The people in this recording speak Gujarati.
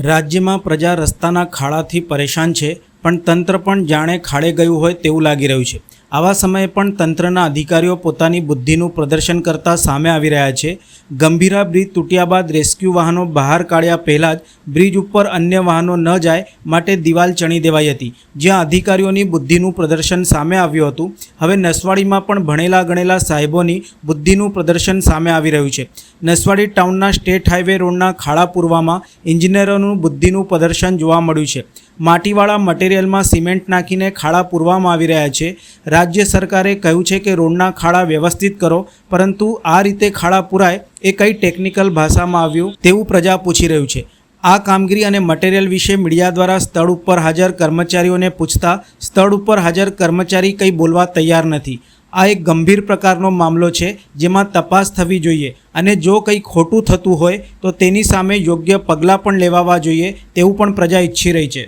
રાજ્યમાં પ્રજા રસ્તાના ખાડાથી પરેશાન છે, પણ તંત્ર પણ જાણે ખાડે ગયું હોય તેવું લાગી રહ્યું છે. આવા સમયે પણ તંત્રના અધિકારીઓ પોતાની બુદ્ધિનું પ્રદર્શન કરતા સામે આવી રહ્યા છે. ગંભીરા બ્રિજ તૂટ્યા બાદ રેસ્ક્યુ વાહનો બહાર કાઢ્યા પહેલાં જ બ્રિજ ઉપર અન્ય વાહનો ન જાય માટે દિવાલ ચણી દેવાઈ હતી. જ્યાં અધિકારીઓની બુદ્ધિનું પ્રદર્શન સામે આવ્યું હતું. હવે નસવાડીમાં પણ ભણેલા ગણેલા સાહેબોની બુદ્ધિનું પ્રદર્શન સામે આવી રહ્યું છે. નસવાડી ટાઉનના સ્ટેટ હાઈવે રોડના ખાડા પૂરવામાં બુદ્ધિનું પ્રદર્શન જોવા મળ્યું છે. માટીવાળા મટીરિયલમાં સિમેન્ટ નાખીને ખાડા પૂરવામાં આવી રહ્યા છે. રાજ્ય સરકારે કહ્યું છે કે રોડના ખાડા વ્યવસ્થિત કરો, પરંતુ આ રીતે ખાડા પૂરાય એ કઈ ટેકનિકલ ભાષામાં આવ્યું તેવું પ્રજા પૂછી રહ્યું છે. આ કામગીરી અને મટીરિયલ વિશે મીડિયા દ્વારા સ્થળ ઉપર હાજર કર્મચારીઓને પૂછતા સ્થળ ઉપર હાજર કર્મચારી કંઈ બોલવા તૈયાર નથી. આ એક ગંભીર પ્રકારનો મામલો છે જેમાં તપાસ થવી જોઈએ અને જો કંઈ ખોટું થતું હોય તો તેની સામે યોગ્ય પગલાં પણ લેવાવા જોઈએ તેવું પણ પ્રજા ઈચ્છી રહી છે.